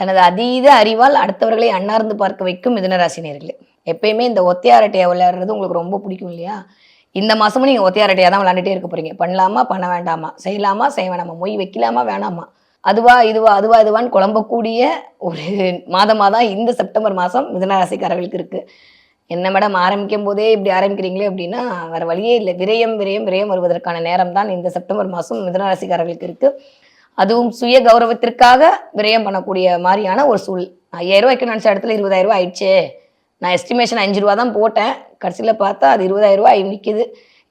தனது அதீத அறிவால் அடுத்தவர்களை அன்னார்ந்து பார்க்க வைக்கும் மிதுனராசினியர்களே. எப்பயுமே இந்த ஒத்தையாரட்டையை விளையாடுறது உங்களுக்கு ரொம்ப பிடிக்கும் இல்லையா? இந்த மாதமும் நீங்கள் ஒத்தையாரட்டையாக தான் விளாண்டுட்டே இருக்க போறீங்க. பண்ணலாமா பண்ண வேண்டாமா? செய்யலாமா செய்ய வேணாமா? மொய் வைக்கலாமா வேணாமா? அதுவா இதுவா அதுவா இதுவான்னு குழம்பக்கூடிய ஒரு மாதமாக தான் இந்த செப்டம்பர் மாதம் மிதுனராசிக்காரர்களுக்கு இருக்குது என்ன மேடம் ஆரம்பிக்கும் போதே இப்படி ஆரம்பிக்கிறீங்களே அப்படின்னா வேறு வழியே இல்லை. விரயம் விரயம் விரயம் வருவதற்கான நேரம் தான் இந்த செப்டம்பர் மாதம் மிதுனராசிக்காரர்களுக்கு இருக்குது அதுவும் சுய கௌரவத்திற்காக விரயம் பண்ணக்கூடிய மாதிரியான ஒரு சூழ் ஐயாயிரம் ரூபாய்க்கு நினச்ச இடத்துல இருபதாயிரம் ரூபாய் ஆயிடுச்சே. நான் எஸ்டிமேஷன் அஞ்சு ரூபா தான் போட்டேன். கடைசியில் பார்த்தா அது இருபதாயிரம் ரூபாய் நிற்கிது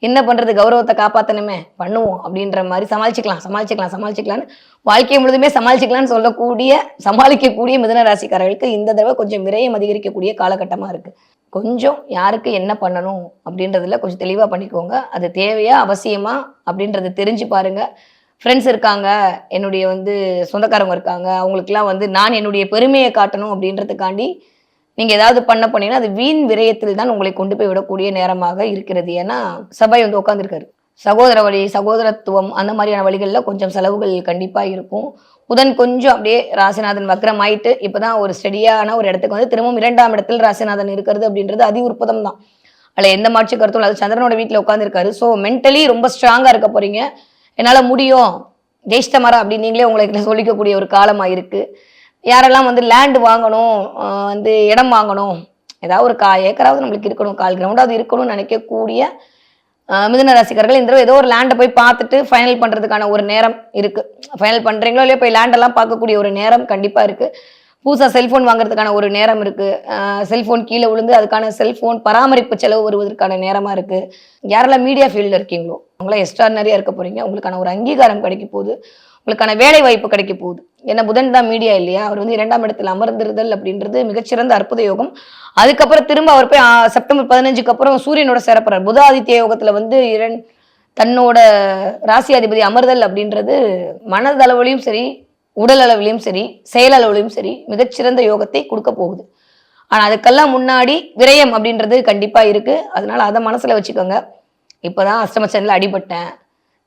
என்ன பண்ணுறது கௌரவத்தை காப்பாற்றணுமே பண்ணுவோம். அப்படின்ற மாதிரி சமாளிச்சுக்கலாம் சமாளிச்சுக்கலாம் சமாளிச்சுக்கலான்னு வாழ்க்கை முழுதுமே சமாளிச்சுக்கலாம்னு சொல்லக்கூடிய சமாளிக்கக்கூடிய மிதன ராசிக்காரர்களுக்கு இந்த தடவை கொஞ்சம் விரயம் அதிகரிக்கக்கூடிய காலகட்டமாக இருக்குது கொஞ்சம் யாருக்கு என்ன பண்ணணும் அப்படின்றதுல கொஞ்சம் தெளிவாக பண்ணிக்கோங்க. அது தேவையா? அவசியமா? அப்படின்றத தெரிஞ்சு பாருங்கள் ஃப்ரெண்ட்ஸ் இருக்காங்க என்னுடைய வந்து சொந்தக்காரங்க இருக்காங்க அவங்களுக்குலாம் வந்து நான் என்னுடைய பெருமையை காட்டணும் அப்படின்றதுக்காண்டி நீங்கள் ஏதாவது பண்ண போனீங்கன்னா அது வீண் விரயத்தில் தான் உங்களை கொண்டு போய் விடக்கூடிய நேரமாக இருக்கிறது. ஏன்னா சபை வந்து உட்காந்துருக்காரு சகோதர வழி சகோதரத்துவம் அந்த மாதிரியான வழிகளில் கொஞ்சம் செலவுகள் கண்டிப்பாக இருக்கும். புதன் கொஞ்சம் அப்படியே ராசிநாதன் வக்ரம் ஆயிட்டு இப்போதான் ஒரு ஸ்டெடியான ஒரு இடத்துக்கு வந்து திரும்பவும் இரண்டாம் இடத்தில் ராசிநாதன் இருக்கிறது அப்படின்றது அதி உற்பதம் தான். அதில் எந்த மாற்று கருத்தும் அது சந்திரனோட வீட்டில் உட்காந்துருக்காரு ஸோ மென்டலி ரொம்ப ஸ்ட்ராங்காக இருக்க போகிறீங்க என்னால் முடியும். ஜெயிஷ்ட மரம் அப்படின்னு நீங்களே உங்களுக்கு சொல்லிக்கக்கூடிய ஒரு காலமாக இருக்குது யாரெல்லாம் வந்து லேண்ட் வாங்கணும் வந்து இடம் வாங்கணும் ஏதாவது ஒரு கா ஏக்கராவது நம்மளுக்கு இருக்கணும் கால் கிரவுண்டாவது இருக்கணும்னு நினைக்கக்கூடிய மிதுன ராசிக்காரர்கள் இந்த ஏதோ ஒரு லேண்டை போய் பார்த்துட்டு ஃபைனல் பண்ணுறதுக்கான ஒரு நேரம் இருக்குது ஃபைனல் பண்ணுறீங்களோ இல்லையோ போய் லேண்டெல்லாம் பார்க்கக்கூடிய ஒரு நேரம் கண்டிப்பாக இருக்குது புதுசாக செல்ஃபோன் வாங்குறதுக்கான ஒரு நேரம் இருக்குது செல்ஃபோன் கீழே விழுந்து அதுக்கான செல்ஃபோன் பராமரிப்பு செலவு வருவதற்கான நேரமாக இருக்குது யாரெல்லாம் மீடியா ஃபீல்டில் இருக்கீங்களோ அவங்களாம் எக்ஸ்ட்ரானரியாக இருக்க போகிறீங்க உங்களுக்கான ஒரு அங்கீகாரம் கிடைக்க போகுது. உங்களுக்கான வேலை வாய்ப்பு கிடைக்க போகுது. ஏன்னா புதன் தான் மீடியா இல்லையா? அவர் வந்து இரண்டாம் இடத்தில் அமர்ந்திருதல் அப்படின்றது மிகச்சிறந்த அற்புத யோகம். அதுக்கப்புறம் திரும்ப அவர் போய் செப்டம்பர் பதினஞ்சுக்கு அப்புறம் சூரியனோட சேரப்படுறார் புத ஆதித்ய யோகத்துல வந்து இரண் தன்னோட ராசி அதிபதி அமர்தல் அப்படின்றது மனதளவுலையும் சரி உடல் அளவிலையும் சரி செயலளவுலையும் சரி மிகச்சிறந்த யோகத்தை கொடுக்க போகுது. ஆனால் அதுக்கெல்லாம் முன்னாடி விரயம் அப்படின்றது கண்டிப்பாக இருக்கு. அதனால அதை மனசில் வச்சுக்கோங்க. இப்போ தான் அஷ்டமச்சனில் அடிபட்டேன்.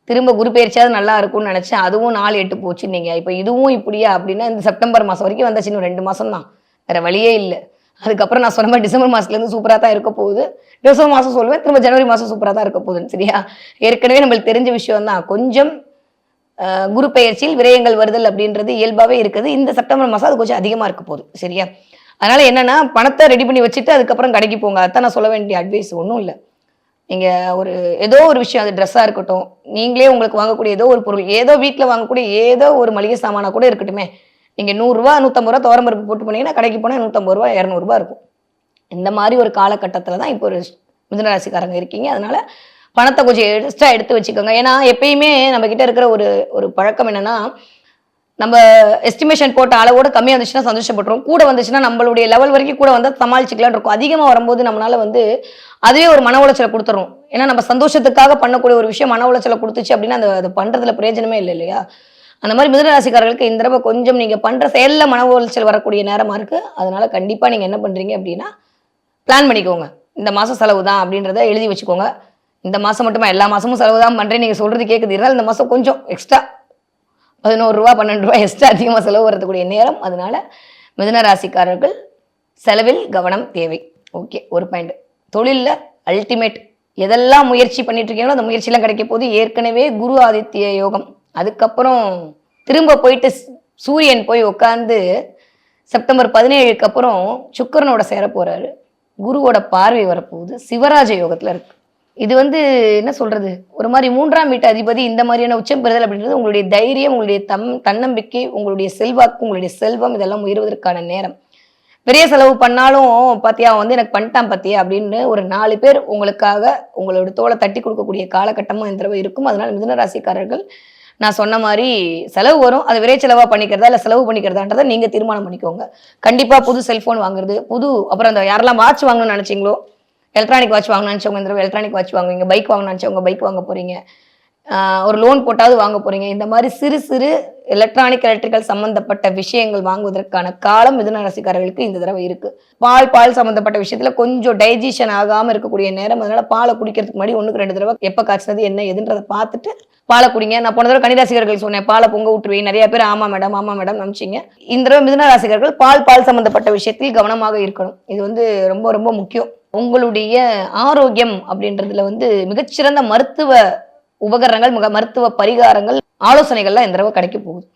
திரும்ப குரு பயிற்சியாவது நல்லா இருக்கும்னு நினச்சேன். அதுவும் நாலு எட்டு போச்சு நீங்கள் இப்போ இதுவும் இப்படியா அப்படின்னா இந்த செப்டம்பர் மாதம் வரைக்கும் வந்தாச்சு. இன்னும் ரெண்டு மாதம் தான். வேற வழியே இல்லை. அதுக்கப்புறம் நான் சொன்ன மாதிரி டிசம்பர் மாதத்துலேருந்து சூப்பராக தான் இருக்க போகுது. டிசம்பர் மாதம் சொல்லுவேன் திரும்ப ஜனவரி மாதம் சூப்பராக தான் இருக்க போகுதுன்னு சரியா? ஏற்கனவே நம்மளுக்கு தெரிஞ்ச விஷயம் தான். கொஞ்சம் குரு பெயர்ச்சியில் விரயங்கள் வருதல் அப்படின்றது இயல்பாகவே இருக்குது. இந்த செப்டம்பர் மாதம் அது கொஞ்சம் அதிகமாக இருக்க போகுது சரியா? அதனால் என்னென்னா பணத்தை ரெடி பண்ணி வச்சுட்டு அதுக்கப்புறம் கடைக்கு போங்க. அதான் நான் சொல்ல வேண்டிய அட்வைஸ் ஒன்றும் இல்லை. நீங்கள் ஒரு ஏதோ ஒரு விஷயம் அது ட்ரெஸ்ஸாக இருக்கட்டும் நீங்களே உங்களுக்கு வாங்கக்கூடிய ஏதோ ஒரு பொருள் ஏதோ வீட்டில் வாங்கக்கூடிய ஏதோ ஒரு மளிகை சாமானாக கூட இருக்கட்டுமே. நீங்கள் நூறுரூவா நூற்றம்பது ரூபா தோரம்பருப்பு போட்டு போனீங்கன்னா கடைக்கு போனால் நூற்றம்பது ரூபா இரநூறுபா இருக்கும். இந்த மாதிரி ஒரு காலகட்டத்தில் தான் இப்போ ஒரு மிதனராசிக்காரங்க இருக்கீங்க. அதனால பணத்தை கொஞ்சம் எக்ஸ்ட்ரா எடுத்து வச்சுக்கோங்க. ஏன்னா எப்பயுமே நம்ம கிட்ட இருக்கிற ஒரு ஒரு பழக்கம் என்னன்னா நம்ம எஸ்டிமேஷன் போட்ட அளவோட கம்மியாக இருந்துச்சுன்னா சந்தோஷப்பட்டுரும் கூட வந்துச்சுன்னா நம்மளுடைய லெவல் வரைக்கும் கூட வந்தால் சமாளிச்சுக்கலாம் இருக்கும். அதிகமாக வரும்போது நம்மளால வந்து அதுவே ஒரு மன உளைச்சலை கொடுத்துரும். ஏன்னா நம்ம சந்தோஷத்துக்காக பண்ணக்கூடிய ஒரு விஷயம் மன உளைச்சலை கொடுத்துச்சு அப்படின்னா அந்த அது பண்றதுல பிரயோஜனமே இல்லை இல்லையா? அந்த மாதிரி மிதனராசிக்காரர்களுக்கு இந்த தடவை கொஞ்சம் நீங்க பண்ற செயல்ல மன உளைச்சல் வரக்கூடிய நேரமா இருக்கு. அதனால கண்டிப்பா நீங்க என்ன பண்றீங்க அப்படின்னா பிளான் பண்ணிக்கோங்க. இந்த மாசம் செலவு தான் அப்படின்றத எழுதி வச்சுக்கோங்க. இந்த மாதம் மட்டுமா? எல்லா மாதமும் செலவு தான் பண்ணுறேன் நீங்கள் சொல்கிறது கேட்குது இருந்தாலும் இந்த மாதம் கொஞ்சம் எக்ஸ்ட்ரா பதினோரு ரூபா பன்னெண்டு ரூபா எக்ஸ்ட்ரா அதிகமாக செலவு வரதுக்கூடிய நேரம். அதனால மிதுன ராசிக்காரர்கள் செலவில் கவனம் தேவை. ஓகே ஒரு பாயிண்ட் தொழிலில் அல்டிமேட் எதெல்லாம் முயற்சி பண்ணிட்டு இருக்கீங்களோ அந்த முயற்சியெல்லாம் கிடைக்க போது ஏற்கனவே குரு ஆதித்ய யோகம். அதுக்கப்புறம் திரும்ப போயிட்டு சூரியன் போய் உட்காந்து செப்டம்பர் பதினேழுக்கு அப்புறம் சுக்கிரனோட சேர போறாரு குருவோட பார்வை வரப்போகுது. சிவராஜ யோகத்துல இருக்கு. இது வந்து என்ன சொல்றது? ஒரு மாதிரி மூன்றாம் வீட்டு அதிபதி இந்த மாதிரியான உச்சம் பெறுதல் அப்படின்றது உங்களுடைய தைரியம் உங்களுடைய தம் தன்னம்பிக்கை உங்களுடைய செல்வாக்கு உங்களுடைய செல்வம் இதெல்லாம் உயர்வதற்கான நேரம். பெரிய செலவு பண்ணாலும் பாத்தியா அவன் வந்து எனக்கு பண்ணிட்டான் பாத்தியா அப்படின்னு ஒரு நாலு பேர் உங்களுக்காக உங்களோட தோலை தட்டி கொடுக்கக்கூடிய காலகட்டமும் இந்த தடவை இருக்கும். அதனால மிதுன ராசிக்காரர்கள் நான் சொன்ன மாதிரி செலவு வரும். அது விரை செலவா பண்ணிக்கிறதா இல்லை செலவு பண்ணிக்கிறதான்றதை நீங்க தீர்மானம் பண்ணிக்கோங்க. கண்டிப்பா புது செல்போன் வாங்குறது புது அப்புறம் அந்த யாரெல்லாம் வாட்ச் வாங்கணும்னு நினைச்சீங்களோ எலக்ட்ரானிக் வாட்ச் வாங்கணும்னு நினைச்சவங்க இந்த தடவை எலக்ட்ரானிக் வாட்ச் வாங்குவீங்க. பைக் வாங்கணும்னு நினைச்சவங்க பைக் வாங்க போகிறீங்க ஒரு லோன் போட்டாவது வாங்க போறீங்க. இந்த மாதிரி சிறு சிறு எலக்ட்ரானிக் எலக்ட்ரிக்கல் சம்மந்தப்பட்ட விஷயங்கள் வாங்குவதற்கான காலம் மிதுன ராசிக்காரர்களுக்கு இந்த தடவை இருக்குது பால் பால் சம்மந்தப்பட்ட விஷயத்தில் கொஞ்சம் டைஜஷன் ஆகாமல் இருக்கக்கூடிய நேரம். அதனால் பாலை குடிக்கிறதுக்கு முன்னாடி ஒன்றுக்கு ரெண்டு தடவை எப்போ காய்ச்சினது என்ன எதுன்றதை பார்த்துட்டு பாலை குடிங்க. நான் போன தடவை கணிராசிகர்கள் சொன்னேன் பாலை பொங்க விட்டுருவேன் நிறைய பேர் ஆமா மேடம் ஆமா மேடம் நம்பிச்சிங்க. இந்த தடவை மிதுன ராசிகர்கள் பால் பால் சம்மந்தப்பட்ட விஷயத்தில் கவனமாக இருக்கணும். இது வந்து ரொம்ப ரொம்ப முக்கியம். உங்களுடைய ஆரோக்கியம் அப்படின்றதுல வந்து மிகச்சிறந்த மருத்துவ உபகரணங்கள் மிக மருத்துவ பரிகாரங்கள் ஆலோசனைகள்லாம் இந்த தடவை கிடைக்க போகுது.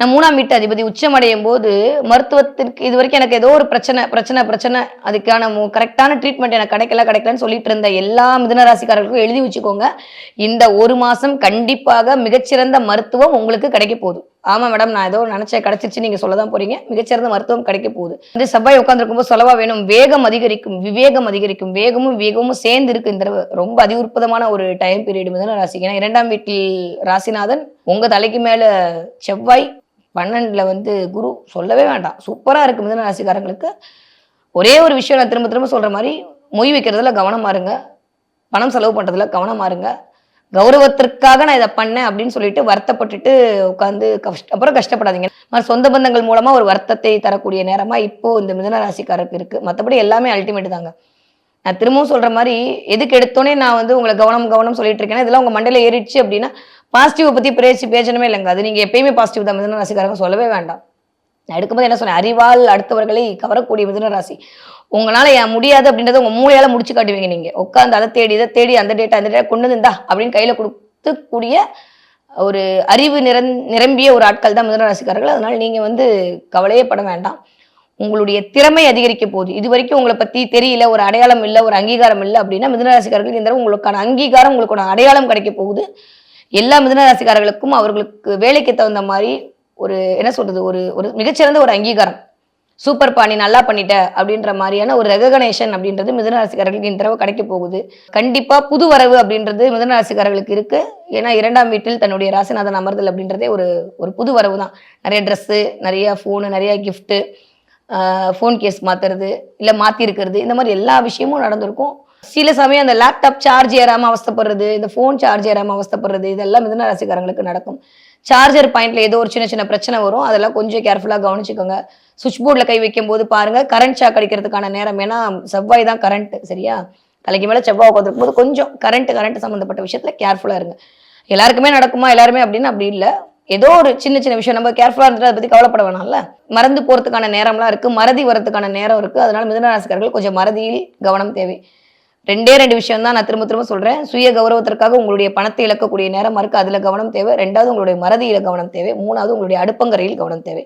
நான் மூணாம் வீட்டு அதிபதி உச்சமடையும் போது மருத்துவத்திற்கு இது வரைக்கும் எனக்கு ஏதோ ஒரு பிரச்சனை பிரச்சனை பிரச்சனை அதுக்கான கரெக்டான ட்ரீட்மெண்ட் எனக்கு கிடைக்கல கிடைக்கலன்னு சொல்லிட்டு இருந்த எல்லா மிதனராசிக்காரர்களுக்கும் எழுதி வச்சுக்கோங்க. இந்த ஒரு மாசம் கண்டிப்பாக மிகச்சிறந்த மருத்துவம் உங்களுக்கு கிடைக்க போகுது. ஆமா மேடம் நான் ஏதோ நினச்சே கிடச்சிச்சு நீங்கள் நீங்க சொல்லதான் போறீங்க. மிகச்சிறந்த மருத்துவம் கிடைக்க போகுது. இந்த செவ்வாய் உட்காந்துருக்கும் போது சொல்லவா வேணும்? வேகம் அதிகரிக்கும் விவேகம் அதிகரிக்கும். வேகமும் வேகமும் சேர்ந்து இருக்கு இந்த தடவை. ரொம்ப அதியுற்பதமான ஒரு டைம் பீரியட் மிதன ராசிக்கு. ஏன்னா இரண்டாம் வீட்டில் ராசிநாதன் உங்க தலைக்கு மேல செவ்வாய் பன்னெண்டுல வந்து குரு சொல்லவே வேண்டாம். சூப்பரா இருக்கு மிதன ராசிக்காரங்களுக்கு. ஒரே ஒரு விஷயம் நான் திரும்ப திரும்ப சொல்ற மாதிரி மொய் வைக்கிறதுல கவனமா இருங்க பணம் செலவு பண்றதுல கவனமா இருங்க கௌரவத்திற்காக நான் இதை பண்ணேன் அப்படின்னு சொல்லிட்டு வருத்தப்பட்டுட்டு உட்காந்து கஷ்ட அப்புறம் கஷ்டப்படாதீங்க. மறு சொந்த பந்தங்கள் மூலமா ஒரு வருத்தத்தை தரக்கூடிய நேரமா இப்போ இந்த மிதன ராசிக்காரருக்கு இருக்கு. மற்றபடி எல்லாமே அல்டிமேட் தாங்க. நான் திரும்பவும் சொல்ற மாதிரி எதுக்கு எடுத்தோனே நான் வந்து உங்களை கவனம் கவனம் சொல்லிட்டு இருக்கேன்னா இதெல்லாம் உங்க மண்டையில ஏறிடுச்சு அப்படின்னா பாசிட்டிவ் பத்தி பேச்சு பேச்சணுமே இல்லைங்க. அது நீங்க எப்பயுமே பாசிட்டிவ் தான். மிதன ராசிக்காரங்க சொல்லவே வேண்டாம். நான் எடுக்கும்போது என்ன சொன்னேன்? அறிவால் அடுத்தவர்களை கவரக்கூடிய மிதுன ராசி. உங்களால் ஏன் முடியாது அப்படின்றத உங்க மூளையால முடிச்சு காட்டுவீங்க நீங்க. உட்காந்து அதை தேடி இதை தேடி அந்த டேட்டா அந்த டேட்டா கொண்டு வந்தா அப்படின்னு கையில கொடுத்துக்கூடிய ஒரு அறிவு நிரந் நிரம்பிய ஒரு ஆட்கள் தான் மிதுன ராசிக்காரர்கள். அதனால நீங்க வந்து கவலையே பட வேண்டாம். உங்களுடைய திறமை அதிகரிக்க போகுது. இது வரைக்கும் உங்களை பத்தி தெரியல ஒரு அடையாளம் இல்லை ஒரு அங்கீகாரம் இல்லை அப்படின்னா மிதுனராசிக்காரர்களுக்கு இந்த தடவை உங்களுக்கான அங்கீகாரம் உங்களுக்கான அடையாளம் கிடைக்க போகுது. எல்லா மிதுனராசிக்காரர்களுக்கும் அவர்களுக்கு வேலைக்கு தகுந்த மாதிரி ஒரு என்ன சொல்றது ஒரு ஒரு மிகச்சிறந்த ஒரு அங்கீகாரம். சூப்பர் பாணி நல்லா பண்ணிட்ட அப்படின்ற மாதிரியான ஒரு ரெகனேஷன் அப்படின்றது மிதனராசிக்காரர்களுக்கு இந்த தடவை கிடைக்க போகுது. கண்டிப்பா புது வரவு அப்படின்றது மிதனராசிக்காரர்களுக்கு இருக்கு. ஏன்னா இரண்டாம் வீட்டில் தன்னுடைய ராசிநாதன் அமர்தல் அப்படின்றதே ஒரு ஒரு புது வரவு தான் நிறைய ட்ரெஸ்ஸு நிறைய ஃபோனு நிறைய கிஃப்ட்டு ஃபோன் கேஸ் மாத்துறது இல்லை மாத்தி இருக்கிறது இந்த மாதிரி எல்லா விஷயமும் நடந்திருக்கும். சில சமயம் அந்த லேப்டாப் சார்ஜ் ஏறாமல் அவஸ்தப்படுறது இந்த ஃபோன் சார்ஜ் ஏறாமல் அவஸ்தப்படுறது இதெல்லாம் மிதன ராசிக்காரங்களுக்கு நடக்கும். சார்ஜர் பாயிண்ட்ல ஏதோ ஒரு சின்ன சின்ன பிரச்சனை வரும். அதெல்லாம் கொஞ்சம் கேர்ஃபுல்லாக கவனிச்சுக்கோங்க. சுவிட்ச் போர்டில் கை வைக்கும் போது பாருங்க கரண்ட் ஷாக் அடிக்கிறதுக்கான நேரம். ஏன்னா செவ்வாய் தான் கரண்ட் சரியா? தலைக்கு மேலே செவ்வாய் உட்காந்துருக்கும் போது கொஞ்சம் கரண்ட் கரண்ட் சம்மந்தப்பட்ட விஷயத்துல கேர்ஃபுல்லாக இருங்க. எல்லாருக்குமே நடக்குமா எல்லாருமே அப்படின்னு அப்படி இல்லை. ஏதோ ஒரு சின்ன சின்ன விஷயம். நம்ம கேர்ஃபுல்லாக இருந்துட்டு அதை பற்றி கவலைப்பட வேணாம்ல. மறந்து போகிறதுக்கான நேரம்லாம் இருக்குது மறதி வரதுக்கான நேரம் இருக்குது அதனால மிதனராசிக்காரர்கள் கொஞ்சம் மறதியில் கவனம் தேவை. ரெண்டே ரெண்டு விஷயம் தான் நான் திரும்ப திரும்ப சொல்றேன். சுய கௌரவத்திற்காக உங்களுடைய பணத்தை இழக்கக்கூடிய நேரம் இருக்கு அதுல கவனம் தேவை. ரெண்டாவது உங்களுடைய மறதியில கவனம் தேவை. மூணாவது உங்களுடைய அடுப்பங்கரையில் கவனம் தேவை.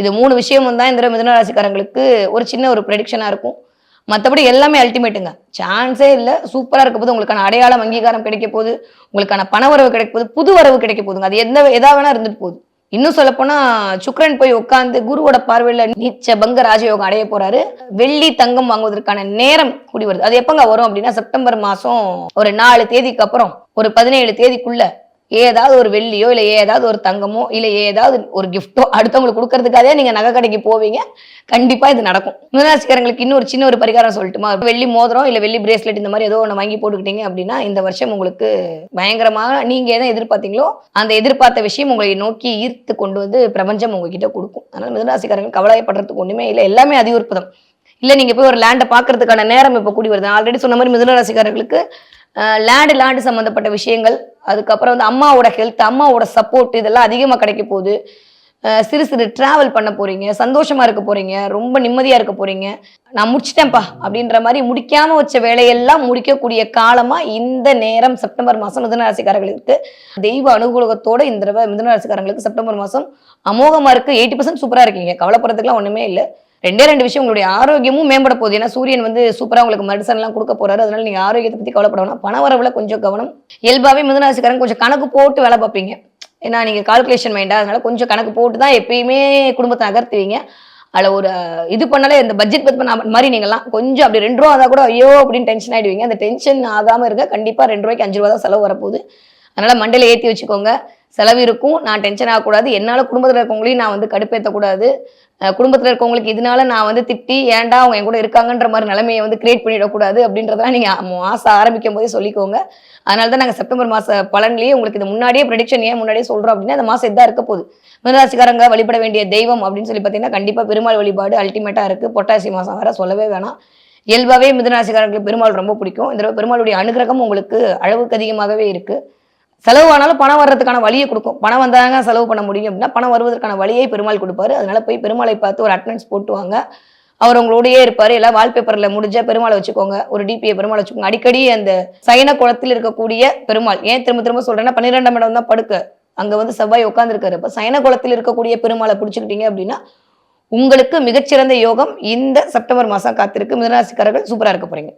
இது மூணு விஷயமும் தான் இந்த மிதனராசிக்காரங்களுக்கு ஒரு சின்ன ஒரு ப்ரெடிக்ஷனா இருக்கும். மற்றபடி எல்லாமே அல்டிமேட்டுங்க சான்ஸே இல்லை. சூப்பராக இருக்க போது உங்களுக்கான அடையாளம் அங்கீகாரம் கிடைக்க போகுது. உங்களுக்கான பண வரவு கிடைக்க போகுது. புது வரவு கிடைக்க போதுங்க அது எந்த எதா வேணா இருந்துட்டு போகுது. இன்னும் சொல்லப்போனா சுக்ரன் போய் உட்காந்து குருவோட பார்வையில நீச்ச பங்க ராஜயோகம் அடைய போறாரு. வெள்ளி தங்கம் வாங்குவதற்கான நேரம் கூடி வருது. அது எப்பங்க வரும் அப்படின்னா செப்டம்பர் மாசம் ஒரு நாலு தேதிக்கு அப்புறம் ஒரு பதினேழு தேதிக்குள்ள ஏதாவது ஒரு வெள்ளியோ இல்லை ஏதாவது ஒரு தங்கமோ இல்லை ஏதாவது ஒரு கிஃப்ட்டோ அடுத்தவங்களுக்கு கொடுக்கறதுக்காகவே நீங்க நகை கடைக்கு போவீங்க. கண்டிப்பா இது நடக்கும். மிதராசிக்காரங்களுக்கு இன்னும் ஒரு சின்ன ஒரு பரிகாரம் சொல்லட்டுமா? வெள்ளி மோதிரம் இல்லை வெள்ளி பிரேஸ்லெட் இந்த மாதிரி ஏதோ ஒன்று வாங்கி போட்டுக்கிட்டீங்க அப்படின்னா இந்த வருஷம் உங்களுக்கு பயங்கரமாக நீங்க எதை எதிர்பார்த்தீங்களோ அந்த எதிர்பார்த்த விஷயம் உங்களை நோக்கி ஈர்த்து கொண்டு வந்து பிரபஞ்சம் உங்ககிட்ட கொடுக்கும். அதனால மிதராசிக்காரர்கள் கவலைப்படுறதுக்கு ஒண்ணுமே இல்லை. எல்லாமே அதிகற்பதம் இல்ல நீங்க போய் ஒரு லேண்டை பார்க்கறதுக்கான நேரம் இப்போ கூடி வருது. ஆல்ரெடி சொன்ன மாதிரி மிதனராசிக்காரர்களுக்கு லேண்டு லேண்டு சம்மந்தப்பட்ட விஷயங்கள் அதுக்கப்புறம் வந்து அம்மாவோட ஹெல்த் அம்மாவோட சப்போர்ட் இதெல்லாம் அதிகமாக கிடைக்க போகுது. சிறு சிறு டிராவல் பண்ண போறீங்க சந்தோஷமா இருக்க போறீங்க ரொம்ப நிம்மதியா இருக்க போறீங்க. நான் முடிச்சிட்டேன்ப்பா அப்படின்ற மாதிரி முடிக்காம வச்ச வேலையெல்லாம் முடிக்கக்கூடிய காலமா இந்த நேரம் செப்டம்பர் மாசம் மிதனராசிக்காரர்களுக்கு தெய்வ அனுகூலத்தோட இந்த தடவை மிதனராசிக்காரங்களுக்கு செப்டம்பர் மாசம் அமோகமா இருக்கு. எயிட்டி பர்சன்ட் சூப்பரா இருக்கீங்க. கவலைப்படுறதுக்குலாம் ஒண்ணுமே இல்லை. ரெண்டே ரெண்டு விஷயம் உங்களுடைய ஆரோக்கியமும் மேம்பட போகுது. ஏன்னா சூரியன் வந்து சூப்பராக உங்களுக்கு மெடிசன் எல்லாம் கொடுக்க போறாரு. அதனால நீங்க ஆரோக்கியத்தை பத்தி கவலைப்பட வேணாம் பண வரவுல கொஞ்சம் கவனம். இயல்பாவே மிதனராசிக்காரங்க கொஞ்சம் கணக்கு போட்டு வேலை பார்ப்பீங்க. ஏன்னா நீங்க கால்குலேஷன் மைண்டா அதனால கொஞ்சம் கணக்கு போட்டு தான் எப்பயுமே குடும்பத்தை நகர்த்துவீங்க அதில் ஒரு இது பண்ணாலே இந்த பட்ஜெட் பத்தி பண்ண மாதிரி நீங்கள்லாம் கொஞ்சம் அப்படி ரெண்டு ரூபா ஆதா கூட ஐயோ அப்படின்னு டென்ஷன் ஆகிடுவீங்க அந்த டென்ஷன் ஆகாமல் இருக்க கண்டிப்பாக ரெண்டு ரூபாய்க்கு அஞ்சு ரூபா தான் செலவு வரப்போகுது. அதனால மண்டையில் ஏற்றி வச்சுக்கோங்க. செலவு இருக்கும். நான் டென்ஷன் ஆகக்கூடாது. என்னால் குடும்பத்தில் இருக்கவங்களையும் நான் வந்து கடுப்பேற்றக்கூடாது குடும்பத்தில் இருக்கவங்களுக்கு இதனால நான் வந்து திட்டி ஏன்டா அவங்க என் கூட இருக்காங்கன்ற மாதிரி நிலைமையை வந்து கிரியேட் பண்ணிடக்கூடாது அப்படின்றதெல்லாம் நீங்கள் மாதம் ஆரம்பிக்கும் போதே சொல்லிக்கோங்க. அதனால தான் நாங்கள் செப்டம்பர் மாத பலன்லேயே உங்களுக்கு இது முன்னாடியே ப்ரெடிக்ஷன் ஏன் முன்னாடியே சொல்கிறோம் அப்படின்னா அந்த மாதம் இதாக இருக்க போகுது. மிதராசிக்காரங்க வழிபட வேண்டிய தெய்வம் அப்படின்னு சொல்லி பார்த்தீங்கன்னா கண்டிப்பாக பெருமாள் வழிபாடு அல்டிமேட்டாக இருக்குது பொட்டாசி மாதம் வர சொல்லவே வேணாம். இயல்பாகவே மிதராசிக்காரங்களுக்கு பெருமாள் ரொம்ப பிடிக்கும். இந்த பெருமாளுடைய அனுகிரகம் உங்களுக்கு அளவுக்கு அதிகமாகவே இருக்குது செலவு ஆனாலும் பணம் வர்றதுக்கான வழியை கொடுக்கும். பணம் வந்தாங்க செலவு பண்ண முடியும் அப்படின்னா பணம் வருவதற்கான வழியை பெருமாள் கொடுப்பாரு. அதனால போய் பெருமாளை பார்த்து ஒரு அட்டனன்ஸ் போட்டுவாங்க. அவர் உங்களோடயே இருப்பாரு. எல்லாம் வால்பேப்பர்ல முடிஞ்ச பெருமாளை வச்சுக்கோங்க. ஒரு டிபியை பெருமாளை வச்சுக்கோங்க. அடிக்கடி அந்த சயன குளத்தில் இருக்கக்கூடிய பெருமாள் ஏன் திரும்ப திரும்ப சொல்றேன்னா பன்னிரெண்டாம் இடம் தான் படுக்க. அங்க வந்து செவ்வாய் உட்காந்துருக்காரு இப்போ சயன குளத்தில் இருக்கக்கூடிய பெருமாளை பிடிச்சுக்கிட்டீங்க அப்படின்னா உங்களுக்கு மிகச்சிறந்த யோகம் இந்த செப்டம்பர் மாசம் காத்திருக்கு. மிதராசிக்காரர்கள் சூப்பரா இருக்க போறீங்க.